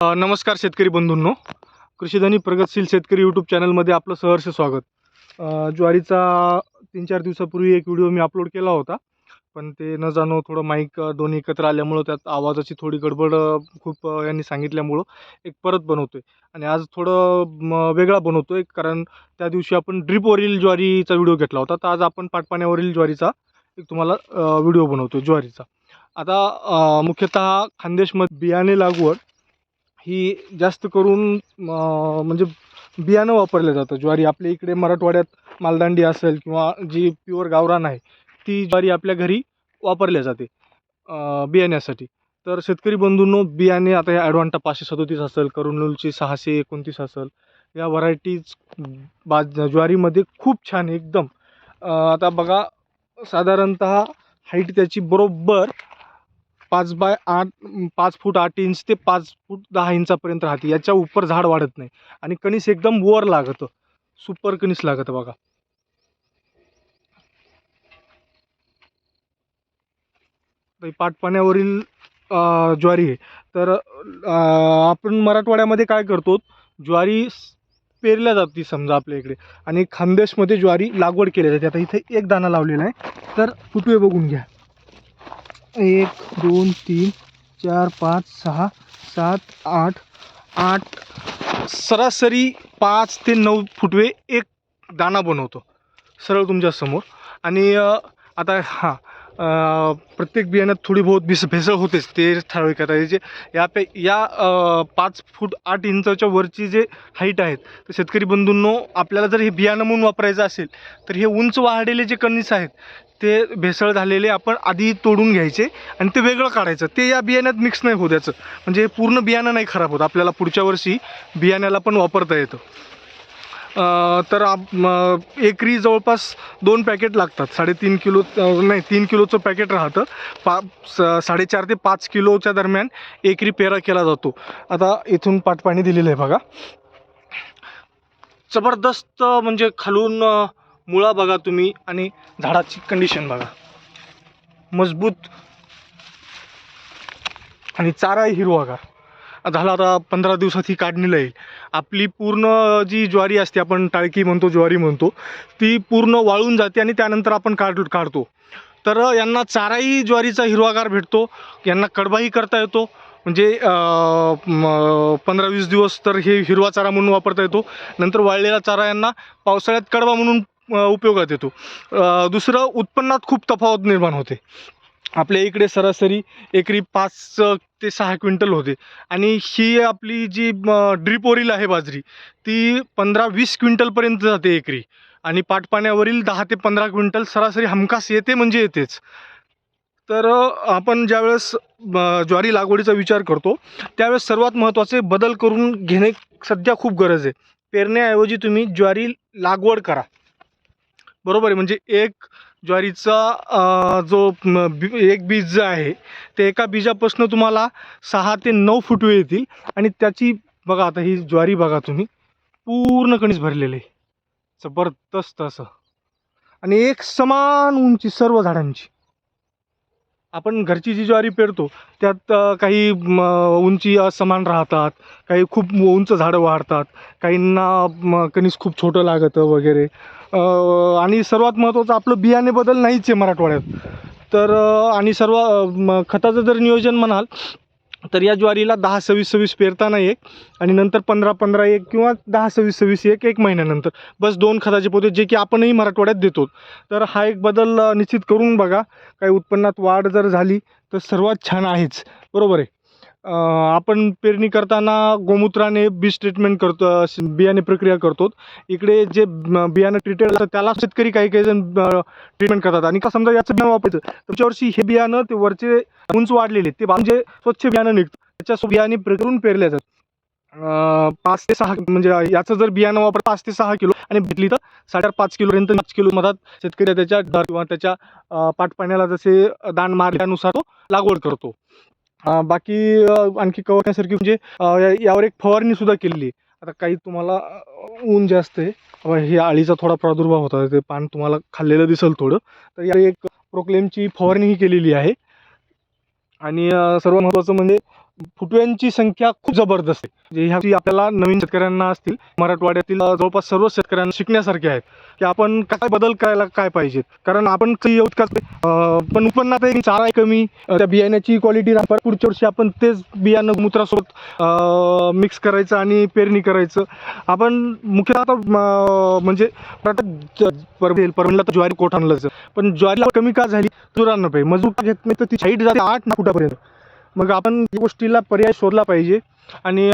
नमस्कार शेतकरी बंधूंनो. कृषीधनी प्रगतशील शेतकरी यूट्यूब चॅनलमध्ये आपलं सहर्ष स्वागत. ज्वारीचा तीन चार दिवसापूर्वी एक व्हिडिओ मी अपलोड केला होता. पण ते न जाणं थोडं माईक दोन दोन्ही एकत्र आल्यामुळं त्यात आवाजाची थोडी गडबड खूप यांनी सांगितल्यामुळं एक परत बनवतो आहे आणि आज थोडं वेगळा बनवतो आहे कारण त्या दिवशी आपण ड्रीपवरील ज्वारीचा व्हिडिओ घेतला होता. तर आज आपण पाटपाण्यावरील ज्वारीचा एक तुम्हाला व्हिडिओ बनवतो ज्वारीचा. आता मुख्यतः खानदेशमध्ये बियाणे लागवड ही जास्त करून म्हणजे बियाणं वापरलं जातं ज्वारी आपल्या इकडे मराठवाड्यात मालदांडी असेल किंवा जी प्युअर गावरान आहे ती ज्वारी आपल्या घरी वापरल्या जाते बियाण्यासाठी. तर शेतकरी बंधूंनो बियाणे आता या ॲडवांटा पाचशे सदोतीस असेल करुणूलची सहाशे एकोणतीस असेल या व्हरायटीज बा ज्वारीमध्ये खूप छान एकदम. आता बघा साधारणत हाईट त्याची बरोबर पाच बाय आठ पाच फूट आठ इंच ते पाच फूट दहा इंचापर्यंत राहते. याच्या उपर झाड वाढत नाही. आणि कणीस एकदम वर लागतं. सुपर कणीस लागतं बघा. पाटपाण्यावरील ज्वारी आहे. तर आपण मराठवाड्यामध्ये काय करतो? ज्वारी पेरल्या जाते समजा आपल्या इकडे. आणि खानदेशमध्ये ज्वारी लागवड केली जाते. आता इथे एक दाणा लावलेला आहे. तर फुटवे बघून घ्या. एक दोन तीन चार पाच सहा सात आठ आठ. सरासरी पाच ते नऊ फुटवे एक दाना बनवतो. सरळ तुमच्यासमोर आणि आता हां प्रत्येक बियाण्यात थोडी बहुत भिस भेसळ होतेच ते ठराविक आता जे या पे या पाच फूट आठ इंचाच्या वरची जे हाईट आहेत तर शेतकरी बंधूंनो आपल्याला जर हे बियाणं म्हणून वापरायचं असेल तर हे उंच वाढलेले जे कणीस आहेत ते भेसळ झालेले आपण आधी तोडून घ्यायचे आणि ते वेगळं काढायचं. ते या बियाण्यात मिक्स नाही होत याचं म्हणजे पूर्ण बियाणं नाही खराब होत. आपल्याला पुढच्या वर्षी बियाण्याला पण वापरता येतं. तर आप एकरी जवळपास दोन पॅकेट लागतात. साडेतीन किलो नाही तीन किलोचं पॅकेट राहतं. पा स- साडेचार ते पाच किलोच्या दरम्यान एकरी पेरा केला जातो. आता इथून पाटपाणी दिलेलं आहे बघा. जबरदस्त म्हणजे खालून मुळा बघा तुम्ही आणि झाडाची कंडिशन बघा. मजबूत आणि चाराही हिरवागार. झाला आता पंधरा दिवसात ही काढणीला येईल आपली पूर्ण जी ज्वारी असते आपण टाळकी म्हणतो ज्वारी म्हणतो ती पूर्ण वाळून जाते आणि त्यानंतर आपण काढ काढतो. तर यांना चाराही ज्वारीचा हिरवागार भेटतो यांना कडबाही करता येतो म्हणजे पंधरा वीस दिवस तर हे हिरवा चारा म्हणून वापरता येतो. नंतर वाळलेला चारा यांना पावसाळ्यात कडबा म्हणून उपयोगात येतो. दुसरं उत्पन्नात खूप तफावत निर्माण होते. आपल्या इकडे सरासरी एकरी पाच ते सहा क्विंटल होते. आणि ही आपली जी ड्रीप ओरील आहे बाजरी ती पंधरा वीस क्विंटलपर्यंत जाते एकरी. आणि पाटपाण्यावरील दहा ते पंधरा क्विंटल सरासरी हमखास येते म्हणजे येतेच. तर आपण ज्यावेळेस ज्वारी लागवडीचा विचार करतो त्यावेळेस सर्वात महत्त्वाचे बदल करून घेणे सध्या खूप गरज आहे. पेरण्याऐवजी तुम्ही ज्वारी लागवड करा. बरोबर आहे. म्हणजे एक ज्वारीचा जो बी एक बीज जे आहे ते एका बीजापासून तुम्हाला सहा ते नऊ फुटवे येतील. आणि त्याची बघा आता ही ज्वारी बघा तुम्ही पूर्ण कणीस भरलेले आहे. जबरदस्त असं. आणि एक समान उंची सर्व झाडांची. आपण घरची जी ज्वारी पेरतो त्यात काही उंची असमान राहतात काही खूप उंच झाडं वाढतात काहींना म, कणीस खूप छोटं लागतं वगैरे. आणि सर्वात महत्त्वाचं आपलं बियाणे बदल नाहीच आहे मराठवाड्यात. तर आणि सर्व खताचं जर नियोजन म्हणाल तर या ज्वारीला दहा सव्वीस सव्वीस पेरताना एक. आणि नंतर पंधरा पंधरा एक किंवा दहा सव्वीस सव्वीस एक एक महिन्यानंतर. बस दोन खताचे पोते जे की आपणही मराठवाड्यात देतो. तर हा एक बदल निश्चित करून बघा. काही उत्पन्नात वाढ जर झाली तर सर्वात छान आहेच. बरोबर आहे? आपण पेरणी करताना गोमूत्राने बीज ट्रीटमेंट करतो बियाणे प्रक्रिया करतो. इकडे जे बियाणं ट्रीटेड असतं त्याला शेतकरी काही काही जण ट्रीटमेंट करतात. आणि का समजा याचं बियाणं वापरायचं पुढच्या वर्षी हे बियाणं ते वरचे उंच वाढलेले ते म्हणजे स्वच्छ बियाणं निघतं त्याच्या बियाणे प्रकरून पेरले जातात. पाच ते सहा म्हणजे याचं जर बियाणं वापर पाच ते सहा किलो आणि भेटली तर साडेचार पाच किलोपर्यंत पाच किलो मधात शेतकरी त्याच्या दर किंवा त्याच्या अं, पाटपाण्याला जसे दाण मारल्यानुसार तो लागवड करतो. बाकी आणखी कवरण्यासारखी म्हणजे या- यावर एक फवारणी सुद्धा केलेली. आता काही तुम्हाला ऊन जास्त आहे. हे अळीचा थोडा प्रादुर्भाव होता ते पान तुम्हाला खाल्लेलं दिसेल थोडं. तर या एक प्रोक्लेमची फवारणीही केलेली आहे. आणि सर्वात सर्व महत्त्वाचं म्हणजे फुटव्यांची संख्या खूप जबरदस्त आहे. जे ह्या आपल्याला नवीन शेतकऱ्यांना असतील मराठवाड्यातील जवळपास सर्व शेतकऱ्यांना शिकण्यासारखे आहेत की आपण काय बदल करायला काय पाहिजेत. कारण आपण काही पण उत्पन्नात एक चारा आहे कमी त्या बियाण्याची क्वालिटी राहणार. पुढच्या वर्षी आपण तेच बियाणं मूत्रासोबत मिक्स करायचं आणि पेरणी करायचं. आपण मुख्यतः आता म्हणजे आता परभणीला तर ज्वारी कोट आणलं पण ज्वारीला कमी का झाली? मजुरांना पाहिजे मजूर घेत नाही तर ती साईड जाते आठ ना फुटापर्यंत. मग आपण या गोष्टीला पर्याय शोधला पाहिजे आणि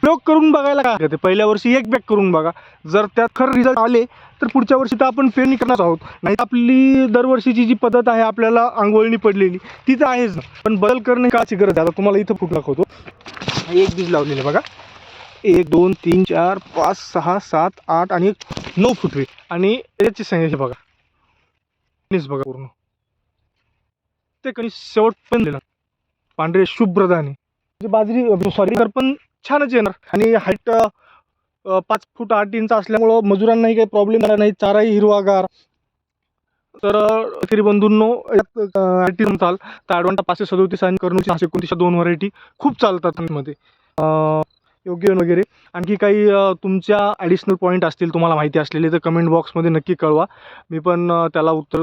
प्रयोग करून बघायला काय हरकत आहे पहिल्या वर्षी एक बॅग करून बघा. जर त्यात खरं रिझल्ट आले तर पुढच्या वर्षी तर आपण पेरणी करणार आहोत. नाही तर आपली दरवर्षीची जी पद्धत आहे आपल्याला आंघोळणी पडलेली ती तर आहेच ना. पण बदल करणे काची गरज आहे. आता तुम्हाला इथं फूट दाखवतो. एक बीज लावलेले बघा. एक दोन तीन चार पाच सहा सात आठ आणि नऊ फुटवे. आणि याची संख्या बघा. बघा पूर्ण. ते शेवट शेवटपर्यंत देणार पांढरे शुभ्र दाणे. म्हणजे बाजरी सॉरी तर पण छानच येणार. आणि हाईट पाच फूट आठ इंच असल्यामुळं मजुरांनाही काही प्रॉब्लेम झाला नाही. चाराही हिरवागार. तर तरी बंधूंनो आयटी चाल. तर ॲडवांटा पाचशे सदोतीस आणि कर्नूलची सहाशे एकोणतीसच्या दोन व्हरायटी खूप चालतात मध्ये योग्य वगैरे. आणखी काही तुमच्या ॲडिशनल पॉईंट असतील तुम्हाला माहिती असलेले तर कमेंट बॉक्समध्ये नक्की कळवा. मी पण त्याला उत्तर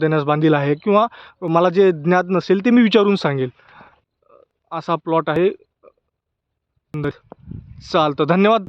देण्यास बांधील आहे. किंवा मला जे ज्ञात नसेल ते मी विचारून सांगेल. असा प्लॉट आहे. चालतं. धन्यवाद.